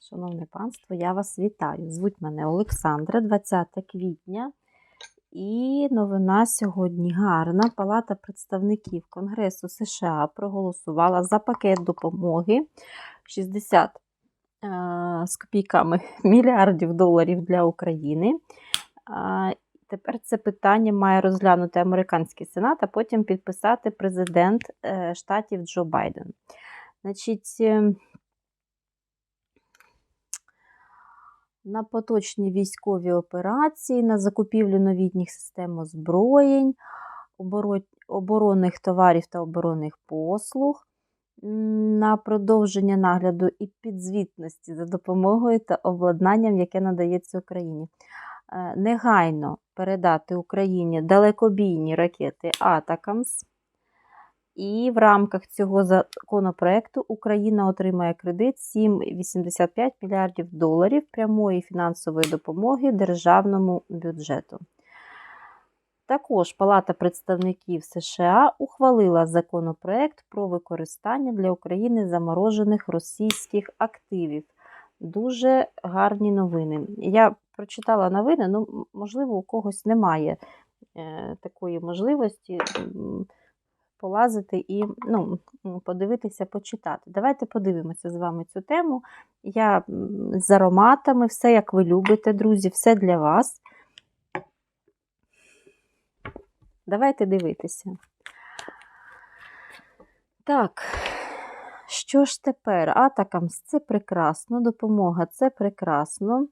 Шановне панство, я вас вітаю. Звуть мене Олександра, 20 квітня. І новина сьогодні гарна. Палата представників Конгресу США проголосувала за пакет допомоги 60 е, з копійками мільярдів доларів для України. Тепер це питання має розглянути американський сенат, а потім підписати президент е, штатів Джо Байден. Значить, е, на поточні військові операції, на закупівлю новітніх систем озброєнь, оборонних товарів та оборонних послуг, на продовження нагляду і підзвітності за допомогою та обладнанням, яке надається Україні. Е, Негайно передати Україні далекобійні ракети Атакамс. І в рамках цього законопроекту Україна отримає кредит 7,85 мільярдів доларів прямої фінансової допомоги державному бюджету. Також Палата представників США ухвалила законопроект про використання для України заморожених російських активів. Дуже гарні новини. Я прочитала новини, ну, можливо, у когось немає е, такої можливості. Полазити і ну, подивитися, почитати. Давайте подивимося з вами цю тему. Я з ароматами, все як ви любите, друзі, все для вас. Давайте дивитися. Так, що ж тепер? Атакамс це прекрасно, допомога це прекрасно.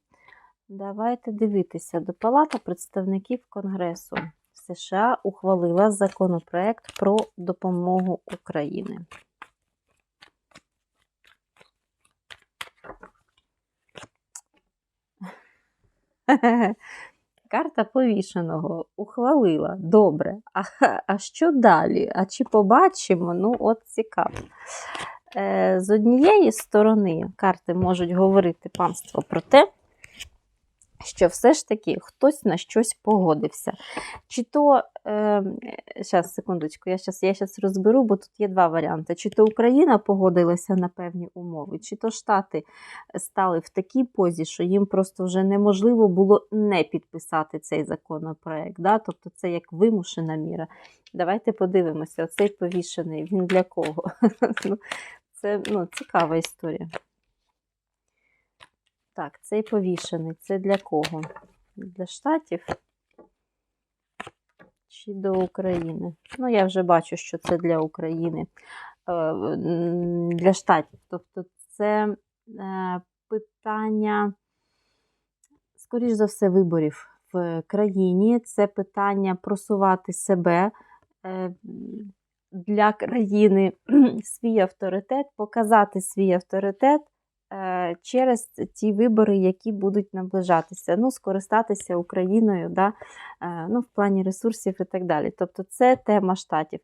Давайте дивитися. До Палата представників Конгресу США ухвалила законопроект про допомогу України. Карта повішеного ухвалила. Добре. А, а що далі? А чи побачимо? Ну, от цікаво. Е, з однієї сторони карти можуть говорити панство про те, що все ж таки хтось на щось погодився. Чи то, е, секундочку, я зараз я щас розберу, бо тут є два варіанти. Чи то Україна погодилася на певні умови, чи то Штати стали в такій позі, що їм просто вже неможливо було не підписати цей законопроект. Да? Тобто це як вимушена міра. Давайте подивимося, оцей повішений, він для кого? Ну, Це ну, цікава історія. Так, цей повішений. Це для кого? Для Штатів чи до України? Ну, я вже бачу, що це для України. Е, Для Штатів. Тобто, це е, питання, скоріш за все, виборів в країні. Це питання просувати себе е, для країни свій авторитет, показати свій авторитет через ті вибори, які будуть наближатися. Ну, скористатися Україною да, е, ну, в плані ресурсів і так далі. Тобто, це тема штатів.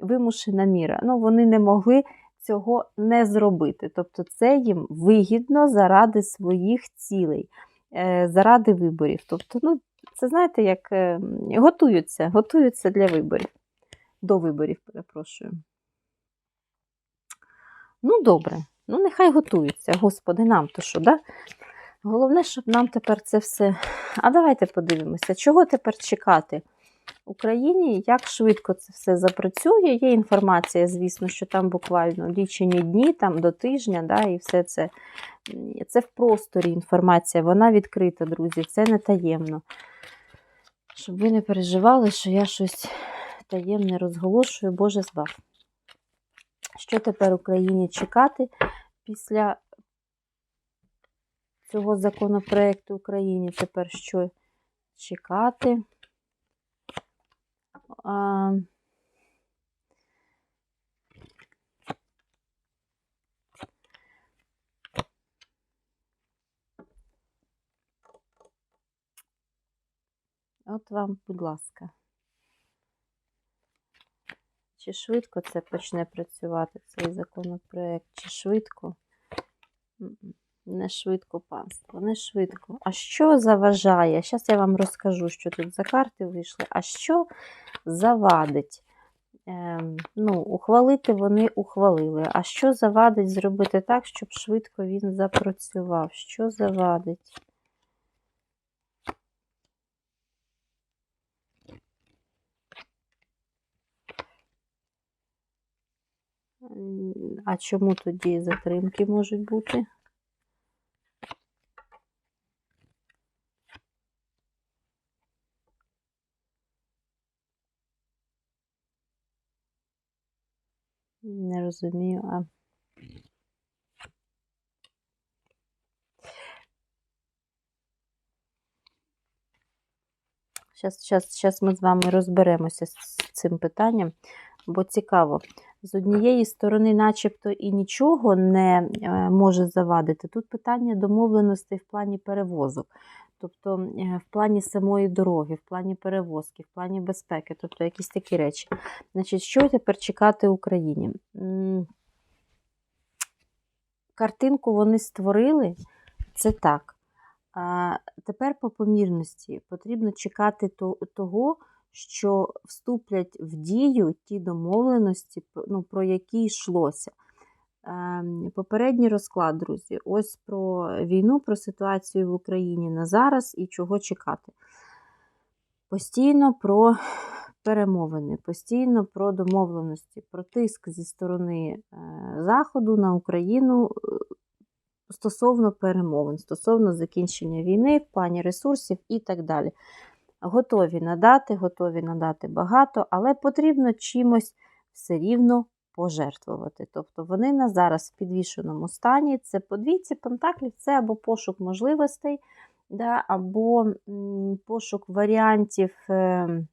Вимушена міра. Ну, вони не могли цього не зробити. Тобто, це їм вигідно заради своїх цілей, е, заради виборів. Тобто, ну, це знаєте, як е, готуються, готуються для виборів. До виборів, перепрошую. Ну, добре. Ну, нехай готуються, Господи, нам то що, да? Головне, щоб нам тепер це все. А давайте подивимося, чого тепер чекати Україні, як швидко це все запрацює. Є інформація, звісно, що там буквально лічені дні, там до тижня, да, і все це. Це в просторі інформація, вона відкрита, друзі, це не таємно. Щоб ви не переживали, що я щось таємне розголошую, Боже збав. Що тепер Україні чекати після цього законопроекту Україні? Тепер що чекати? А, От вам, будь ласка. Чи швидко це почне працювати, цей законопроект? Чи швидко? Не швидко, панство, не швидко. А що заважає? Зараз я вам розкажу, що тут за карти вийшли. А що завадить ем, ну, ухвалити вони ухвалили. А що завадить зробити так, щоб швидко він запрацював? Що завадить? М, А чому тоді затримки можуть бути? Не розумію, а. Щас, щас, щас ми з вами розберемося з цим питанням, бо цікаво. З однієї сторони, начебто, і нічого не е, може завадити. Тут питання домовленостей в плані перевозок, тобто е, в плані самої дороги, в плані перевозки, в плані безпеки, тобто якісь такі речі. Значить, що тепер чекати Україні? Картинку вони створили, це так. А тепер по помірності потрібно чекати того, що вступлять в дію ті домовленості, ну, про які йшлося. Ем, Попередній розклад, друзі, ось про війну, про ситуацію в Україні на зараз і чого чекати. Постійно про перемовини, постійно про домовленості, про тиск зі сторони е, Заходу на Україну е, стосовно перемовин, стосовно закінчення війни в плані ресурсів і так далі. Готові надати, готові надати багато, але потрібно чимось все рівно пожертвувати. Тобто вони на зараз в підвішеному стані. Це по двійці пентаклів, це або пошук можливостей, да, або пошук варіантів. Е,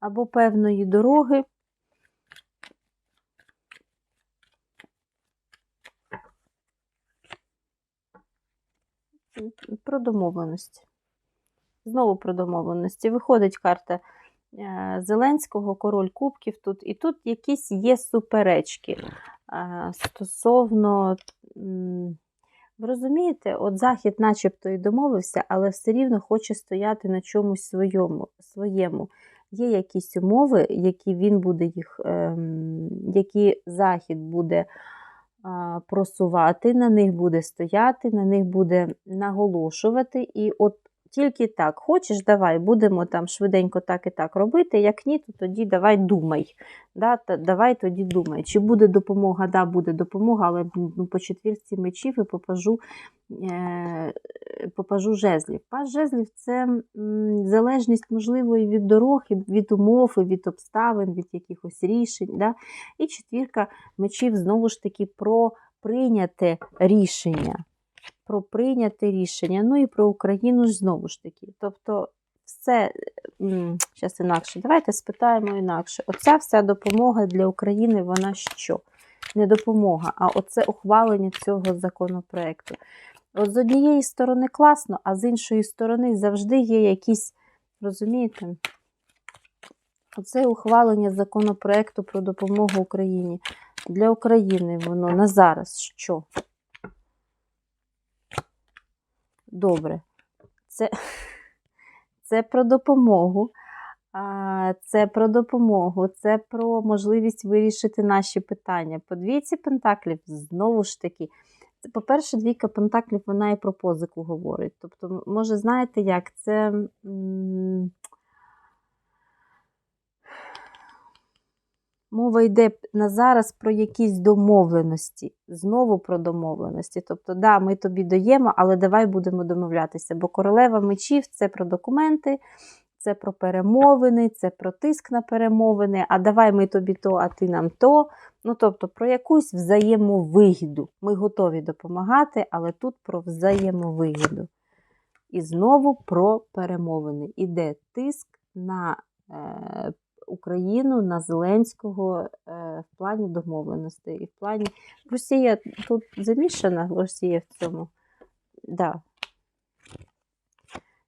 або певної дороги. Про домовленості. Знову про домовленості. Виходить карта е, Зеленського, король кубків тут. І тут якісь є суперечки е, стосовно. Ви розумієте, от Захід начебто і домовився, але все рівно хоче стояти на чомусь своєму. своєму. Є якісь умови, які він буде їх, ем, які Захід буде просувати, на них буде стояти, на них буде наголошувати. І от тільки так, хочеш, давай, будемо там швиденько так і так робити. Як ні, то тоді давай думай. Да, та, давай тоді думай. Чи буде допомога? Да, буде допомога, але ну, по четвірці мечів і попажу, е, попажу жезлів. Паж жезлів це залежність, можливо, і від дорог, і від умов, і від обставин, від якихось рішень. Да? І четвірка мечів знову ж таки про прийняте рішення. Про прийняте рішення. Ну і про Україну знову ж таки. Тобто, все зараз інакше. Давайте спитаємо інакше. Оця вся допомога для України, вона що? Не допомога, а оце ухвалення цього законопроекту. От з однієї сторони класно, а з іншої сторони завжди є якісь, розумієте? Оце ухвалення законопроекту про допомогу Україні. Для України воно на зараз що? Добре. Це, це про допомогу. Це про допомогу, це про можливість вирішити наші питання. По двійці пентаклів, знову ж таки, по-перше, двійка пентаклів, вона і про позику говорить. Тобто, може, знаєте як, це. м, Мова йде на зараз про якісь домовленості. Знову про домовленості. Тобто, да, ми тобі даємо, але давай будемо домовлятися. Бо королева мечів це про документи, це про перемовини, це про тиск на перемовини, а давай ми тобі то, а ти нам то. Ну, тобто, про якусь взаємовигіду. Ми готові допомагати, але тут про взаємовигіду. І знову про перемовини. Іде тиск на е, Україну, на Зеленського е, в плані домовленостей. І в плані Росія тут замішана, Росія в цьому. Да.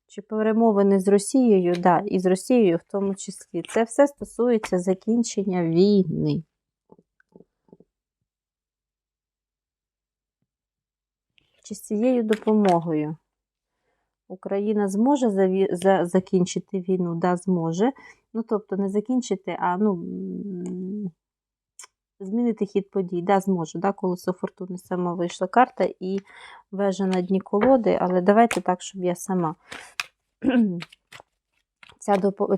Чи перемовини з Росією? Да, і з Росією в тому числі. Це все стосується закінчення війни. Чи з цією допомогою? Україна зможе закінчити війну? Да, зможе. Ну, тобто, не закінчити, а ну, змінити хід подій. Да, зможе. Да, колесо фортуни сама вийшла карта і вежа на дні колоди, але давайте так, щоб я сама.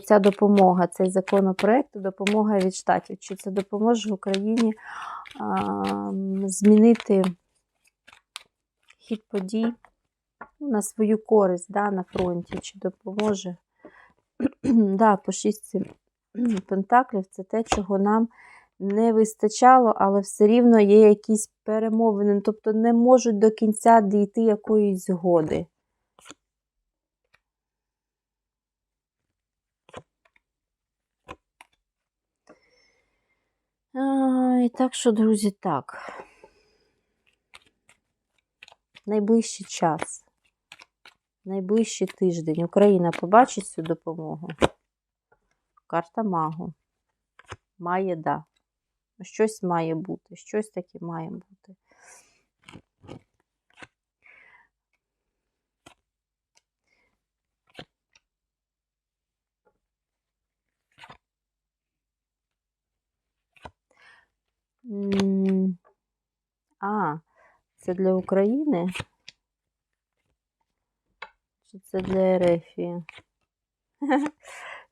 Ця допомога, цей законопроект, допомога від штатів. Чи це допоможе Україні а, змінити хід подій ну, на свою користь да, на фронті? Чи допоможе? да, по шістці пентаклів це те, чого нам не вистачало, але все рівно є якісь перемовини, тобто не можуть до кінця дійти якоїсь згоди. Ай, так що, друзі, так. Найближчий час, найближчий тиждень Україна побачить цю допомогу. Карта магу. Має да. Щось має бути, щось таке має бути. А, це для України? Чи це для Ерефії?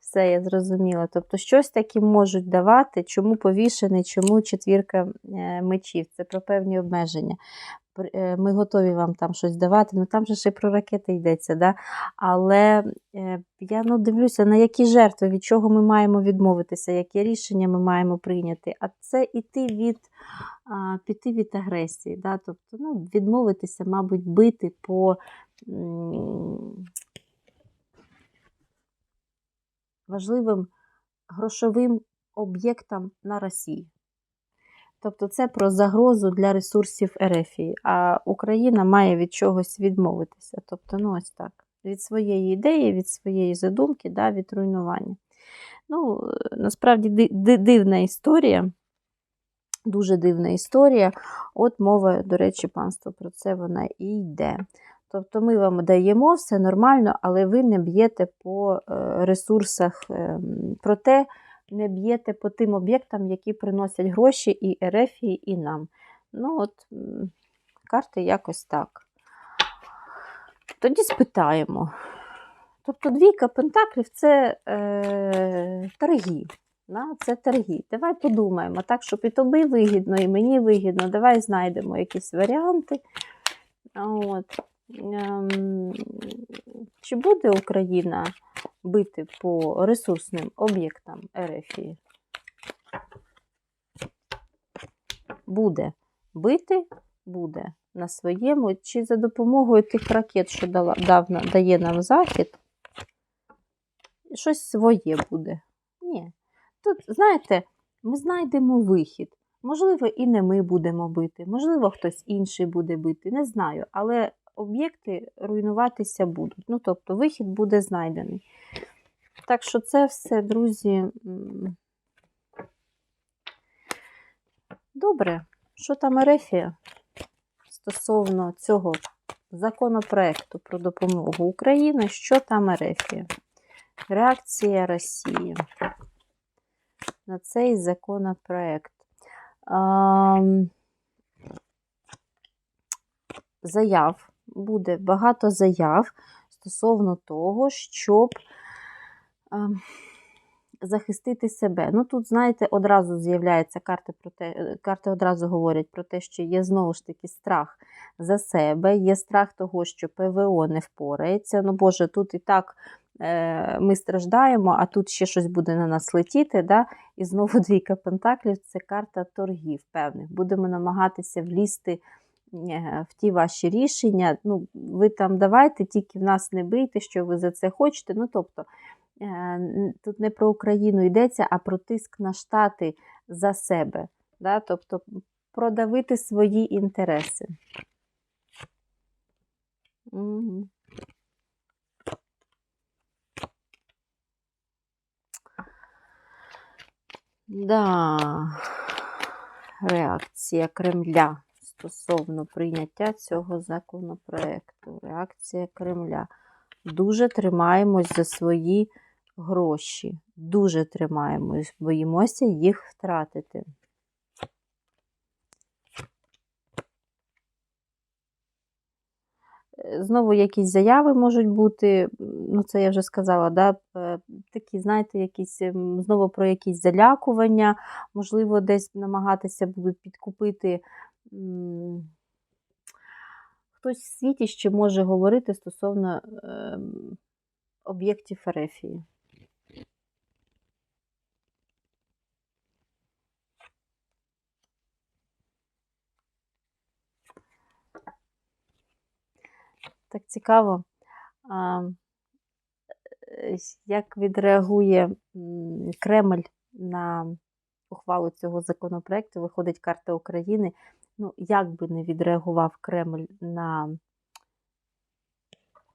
Все, я зрозуміла. Тобто, щось таке можуть давати, чому повішений, чому четвірка е, мечів. Це про певні обмеження. Е, Ми готові вам там щось давати. Ну там же ще про ракети йдеться. Да? Але е, я ну, дивлюся, на які жертви, від чого ми маємо відмовитися, яке рішення ми маємо прийняти. А це іти від, піти від агресії. Да? Тобто, ну, відмовитися, мабуть, бити по. важливим грошовим об'єктам на Росії. Тобто це про загрозу для ресурсів Ерефії, а Україна має від чогось відмовитися. Тобто, ну ось так, від своєї ідеї, від своєї задумки, да, від руйнування. Ну, насправді ди- ди- дивна історія, дуже дивна історія. От мова, до речі, панство про це вона і йде. Тобто ми вам даємо все нормально, але ви не б'єте по е, ресурсах, ем, проте не б'єте по тим об'єктам, які приносять гроші і Ерефії, і нам. Ну, от карти якось так. Тоді спитаємо. Тобто двійка пентаклів це е, торги. Да? Це торги. Давай подумаємо, так, щоб і тобі вигідно, і мені вигідно. Давай знайдемо якісь варіанти. От. Ем, Чи буде Україна бити по ресурсним об'єктам РФІ? Буде бити, буде на своєму, чи за допомогою тих ракет, що дала, дав, дає нам Захід, щось своє буде. Ні. Тут, знаєте, ми знайдемо вихід. Можливо, і не ми будемо бити, можливо, хтось інший буде бити, не знаю. Але об'єкти руйнуватися будуть. Ну, тобто, вихід буде знайдений. Так що це все, друзі. Добре. Що там Ерефія стосовно цього законопроекту про допомогу Україні? Що там Ерефія? Реакція Росії на цей законопроект. Заяв буде багато заяв стосовно того, щоб захистити себе. Ну тут, знаєте, одразу з'являється карти про те, е, карти одразу говорять про те, що є знову ж таки страх за себе, є страх того, що ПВО не впорається. Ну, Боже, тут і так е, ми страждаємо, а тут ще щось буде на нас летіти. Да? І знову двійка пентаклів це карта торгів певних. Будемо намагатися влізти в ті ваші рішення. Ну, ви там давайте, тільки в нас не бийте, що ви за це хочете. Ну, тобто, е, тут не про Україну йдеться, а про тиск на штати за себе. Да? Тобто продавити свої інтереси. Мгм. Да. Реакція Кремля стосовно прийняття цього законопроекту. Реакція Кремля. дуже тримаємось за свої гроші. Дуже тримаємось, боїмося їх втратити. Знову якісь заяви можуть бути, ну це я вже сказала, да, е, такі, знаєте, якісь ем, знову про якісь залякування, можливо, десь намагатися будуть підкупити. Хтось в світі ще може говорити стосовно ем, об'єктів Ерефії. Так цікаво, е, як відреагує Кремль на ухвалу цього законопроекту. Виходить карта України. Ну, як би не відреагував Кремль на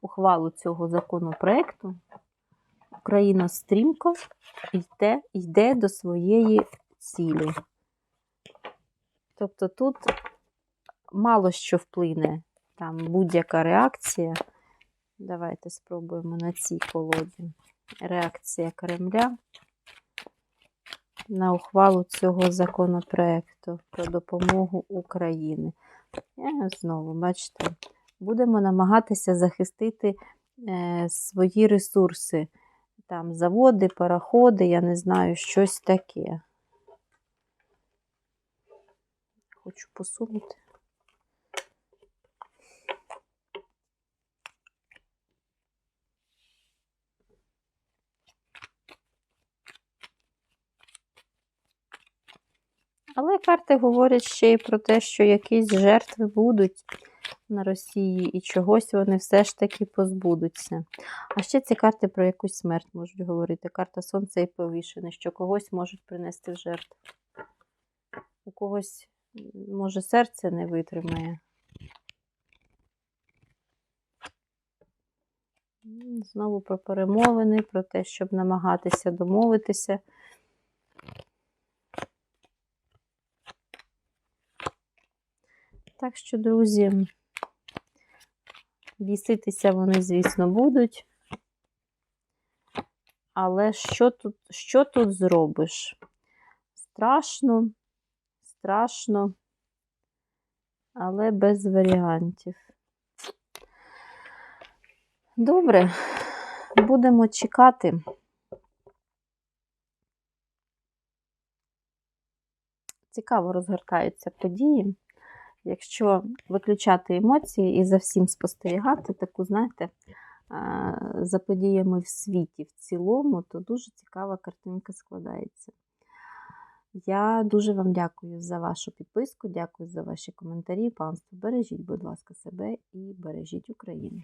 ухвалу цього законопроекту, Україна стрімко йде, йде до своєї цілі. Тобто тут мало що вплине там будь-яка реакція. Давайте спробуємо на цій колоді. Реакція Кремля на ухвалу цього законопроекту про допомогу Україні. Я знову, бачите, будемо намагатися захистити е, свої ресурси. Там заводи, пароходи, я не знаю, щось таке. Хочу посунути. Але карти говорять ще й про те, що якісь жертви будуть на Росії, і чогось вони все ж таки позбудуться. А ще ці карти про якусь смерть можуть говорити. Карта Сонця і повішене, що когось можуть принести в жертву. У когось, може, серце не витримає. Знову про перемовини, про те, щоб намагатися домовитися. Так що, друзі, біситися вони, звісно, будуть. Але що тут, що тут зробиш? Страшно, страшно, але без варіантів. Добре, будемо чекати. Цікаво розгортаються події. Якщо виключати емоції і за всім спостерігати, таку, знаєте, за подіями в світі в цілому, то дуже цікава картинка складається. Я дуже вам дякую за вашу підписку, дякую за ваші коментарі. Панство, бережіть, будь ласка, себе і бережіть Україну.